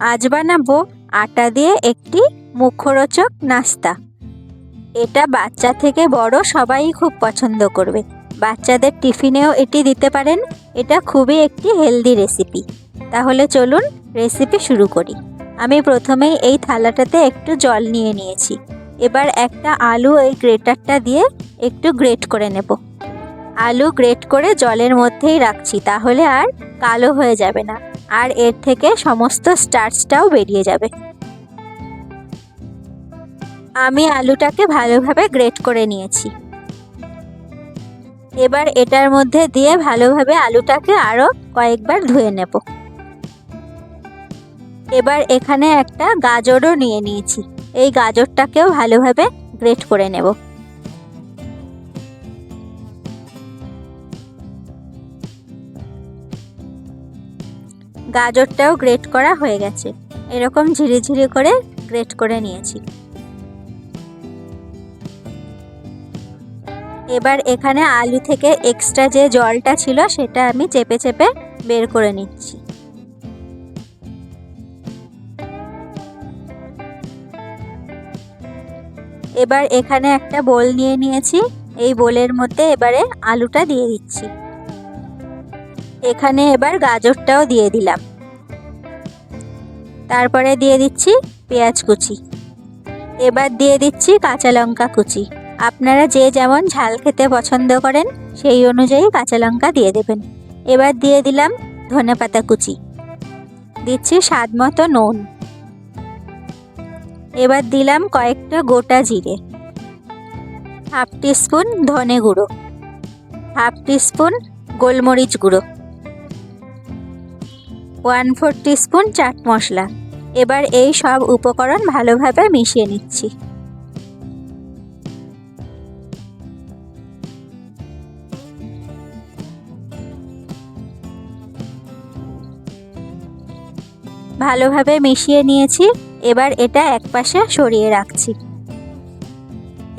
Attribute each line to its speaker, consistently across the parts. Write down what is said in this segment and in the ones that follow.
Speaker 1: আজ বানাবো আটা দিয়ে একটি মুখরোচক নাস্তা। এটা বাচ্চা থেকে বড় সবাই খুব পছন্দ করবে। বাচ্চাদের টিফিনেও এটি দিতে পারেন। এটা খুবই একটি হেলদি রেসিপি। তাহলে চলুন রেসিপি শুরু করি। আমি প্রথমেই এই থালাটাতে একটু জল নিয়ে নিয়েছি। এবার একটা আলু এই গ্রেটারটা দিয়ে একটু গ্রেট করে নেব। আলু গ্রেট করে জলের মধ্যেই রাখছি, তাহলে আর কালো হয়ে যাবে না। আর এর থেকে সমস্ত স্টার্চটাও বেরিয়ে যাবে। আমি আলুটাকে ভালোভাবে গ্রেট করে নিয়েছি। এবার এটার মধ্যে দিয়ে ভালোভাবে আলুটাকে আরও কয়েকবার ধুয়ে নেব। এবার এখানে একটা গাজরও নিয়ে নিয়েছি। এই গাজরটাকেও ভালোভাবে গ্রেট করে নেব। গাজরটাও গ্রেট করা হয়ে গেছে। এরকম ঝিরিঝিরি করে গ্রেট করে নিয়েছি। এবার এখানে আলু থেকে এক্সট্রা যে জলটা ছিল সেটা আমি চেপে চেপে বের করে নিচ্ছি। এবার এখানে একটা বোল নিয়ে নিয়েছি। এই বোলের মধ্যে এবারে আলুটা দিয়ে দিচ্ছি। এখানে এবার গাজরটাও দিয়ে দিলাম। তারপরে দিয়ে দিচ্ছি পেঁয়াজ কুচি। এবার দিয়ে দিচ্ছি কাঁচা লঙ্কা কুচি। আপনারা যে যেমন ঝাল খেতে পছন্দ করেন, সেই অনুযায়ী কাঁচা লঙ্কা দিয়ে দেবেন। এবার দিয়ে দিলাম ধনে পাতা কুচি। দিচ্ছি স্বাদ মতো নুন। এবার দিলাম কয়েকটা গোটা জিরে। হাফ টিস্পুন ধনে গুঁড়ো। হাফ টিস্পুন গোলমরিচ গুঁড়ো। One four teaspoon chaat masala. এবার এই সব উপকরণ ভালোভাবে মিশিয়ে নিচ্ছি। ভালোভাবে মিশিয়ে নিয়েছি, এবার এটা একপাশে সরিয়ে রাখছি।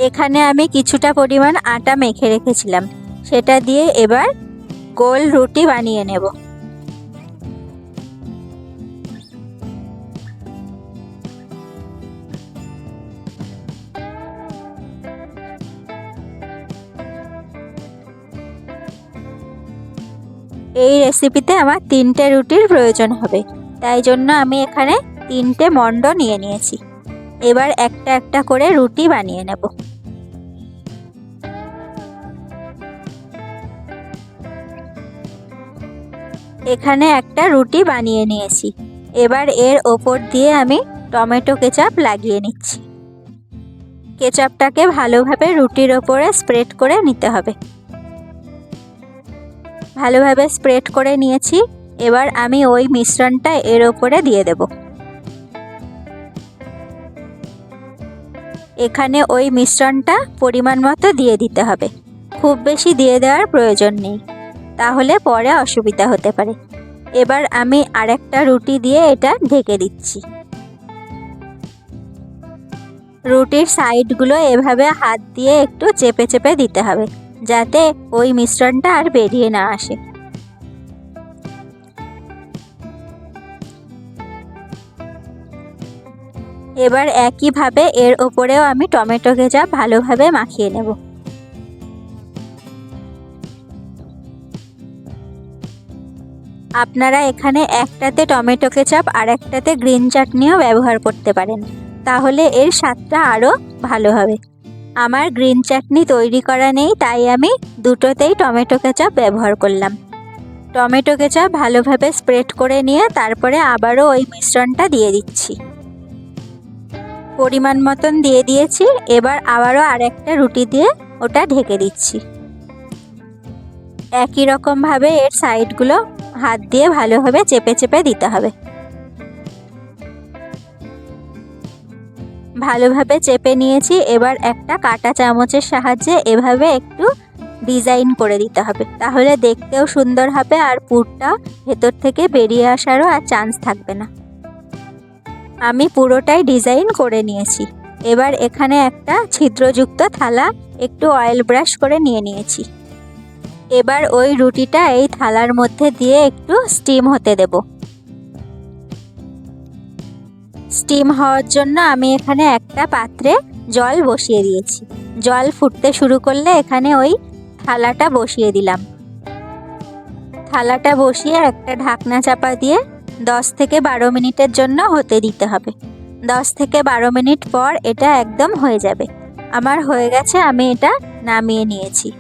Speaker 1: এখানে আমি কিছুটা পরিমাণ আটা মেখে রেখেছিলাম, সেটা দিয়ে এবার গোল রুটি বানিয়ে নেব। এই রেসিপিতে আমার তিনটে রুটির প্রয়োজন হবে। তাই জন্য আমি এখানে তিনটে মণ্ড নিয়ে নিয়েছি। এবার একটা একটা করে রুটি বানিয়ে নেব। এখানে একটা রুটি বানিয়ে নিয়েছি। এবার এর ওপর দিয়ে আমি টমেটো কেচাপ লাগিয়ে নিচ্ছি। কেচাপটাকে ভালোভাবে রুটির ওপরে স্প্রেড করে নিতে হবে। ভালোভাবে স্প্রেড করে নিয়েছি। এবার আমি ওই মিশ্রণটা এর ওপরে দিয়ে দেব। এখানে ওই মিশ্রণটা পরিমাণ মতো দিয়ে দিতে হবে। খুব বেশি দিয়ে দেওয়ার প্রয়োজন নেই। তাহলে পরে অসুবিধা হতে পারে। এবার আমি আরেকটা রুটি দিয়ে এটা ঢেকে দিচ্ছি। রুটির সাইডগুলো এভাবে হাত দিয়ে একটু চেপে চেপে দিতে হবে। যাতে ওই মিশ্রণটা আর বেরিয়ে না আসে। এবার একইভাবে এর ওপরেও আমি টমেটো কেচাপ ভালোভাবে মাখিয়ে নেব। আপনারা এখানে একটাতে টমেটো কেচাপ আর একটাতে গ্রিন চাটনিও ব্যবহার করতে পারেন। তাহলে এর স্বাদটা আরও ভালো হবে। আমার গ্রিন চাটনি তৈরি করা নেই, তাই আমি দুটোতেই টমেটো কেচাপ ব্যবহার করলাম। টমেটো কেচাপ ভালোভাবে স্প্রেড করে নিয়ে তারপরে আবারও ওই মিশ্রণটা দিয়ে দিচ্ছি। পরিমাণ মতন দিয়ে দিয়েছি, এবার আবারও আরেকটা রুটি দিয়ে ওটা ঢেকে দিচ্ছি। একই রকমভাবে এর সাইডগুলো হাত দিয়ে ভালোভাবে চেপে চেপে দিতে হবে। ভালোভাবে চেপে নিয়েছি। এবার একটা কাটা চামচের সাহায্যে এভাবে একটু ডিজাইন করে দিতে হবে। তাহলে দেখতেও সুন্দর হবে আর পুরটা ভেতর থেকে বেরিয়ে আসারও আর চান্স থাকবে না। আমি পুরোটাই ডিজাইন করে নিয়েছি। এবার এখানে একটা ছিদ্রযুক্ত থালা একটু অয়েল ব্রাশ করে নিয়ে নিয়েছি। এবার ওই রুটিটা এই থালার মধ্যে দিয়ে একটু স্টিম হতে দেব। স্টিম হওয়ার জন্য আমি এখানে একটা পাত্রে জল বসিয়ে দিয়েছি। জল ফুটতে শুরু করলে এখানে ওই থালাটা বসিয়ে দিলাম। থালাটা বসিয়ে একটা ঢাকনা চাপা দিয়ে দশ থেকে বারো মিনিটের জন্য হতে দিতে হবে। দশ থেকে বারো মিনিট পর এটা একদম হয়ে যাবে। আমার হয়ে গেছে, আমি এটা নামিয়ে নিয়েছি।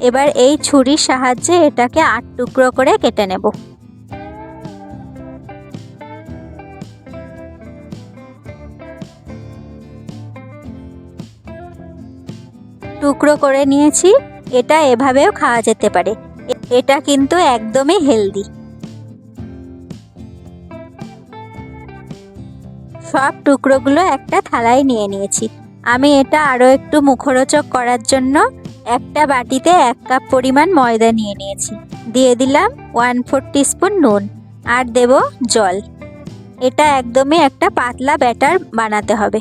Speaker 1: এবার এই ছুরির সাহায্যে এটাকে আট টুকরো করে কেটে নেব। টুকরো করে নিয়েছি, এটা এভাবেও খাওয়া যেতে পারে। এটা কিন্তু একদমই হেলদি। সব টুকরোগুলো একটা থালায় নিয়ে নিয়েছি। আমি এটা আরও একটু মুখরোচক করার জন্য একটা বাটিতে এক কাপ পরিমাণ ময়দা নিয়ে নিয়েছি। দিয়ে দিলাম ওয়ান ফোর স্পুন নুন আর দেব জল। এটা একদমই একটা পাতলা ব্যাটার বানাতে হবে।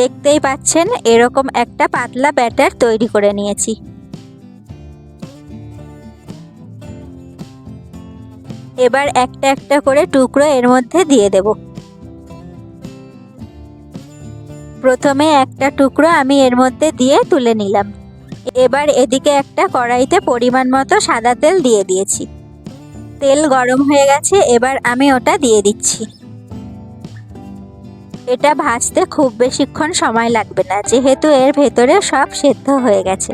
Speaker 1: দেখতেই পাচ্ছেন, এরকম একটা পাতলা ব্যাটার তৈরি করে নিয়েছি। এবার একটা একটা করে টুকরো এর মধ্যে দিয়ে দেব। প্রথমে একটা টুকরো আমি এর মধ্যে দিয়ে তুলে নিলাম। এবার এদিকে একটা কড়াইতে পরিমাণ মতো সাদা তেল দিয়ে দিয়েছি। তেল গরম হয়ে গেছে, এবার আমি ওটা দিয়ে দিচ্ছি। এটা ভাজতে খুব বেশিক্ষণ সময় লাগবে না, যেহেতু এর ভেতরে সব সেদ্ধ হয়ে গেছে।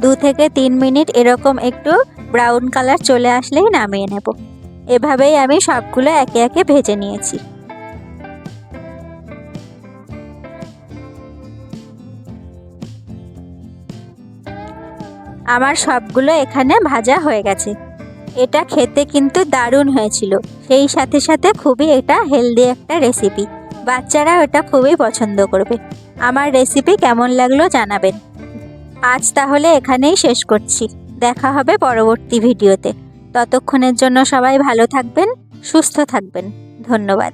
Speaker 1: দু থেকে তিন মিনিট এরকম একটু ব্রাউন কালার চলে আসলেই নামিয়ে নেব। এভাবেই আমি সবগুলো একে একে ভেজে নিয়েছি। আমার সবগুলো এখানে ভাজা হয়ে গেছে। এটা খেতে কিন্তু দারুণ হয়েছিল। সেই সাথে সাথে খুবই এটা হেলদি একটা রেসিপি। বাচ্চারা ওটা খুবই পছন্দ করবে। আমার রেসিপি কেমন লাগল জানাবেন। আজ তাহলে এখানেই শেষ করছি। দেখা হবে পরবর্তী ভিডিওতে। ততক্ষণের জন্য সবাই ভালো থাকবেন, সুস্থ থাকবেন। ধন্যবাদ।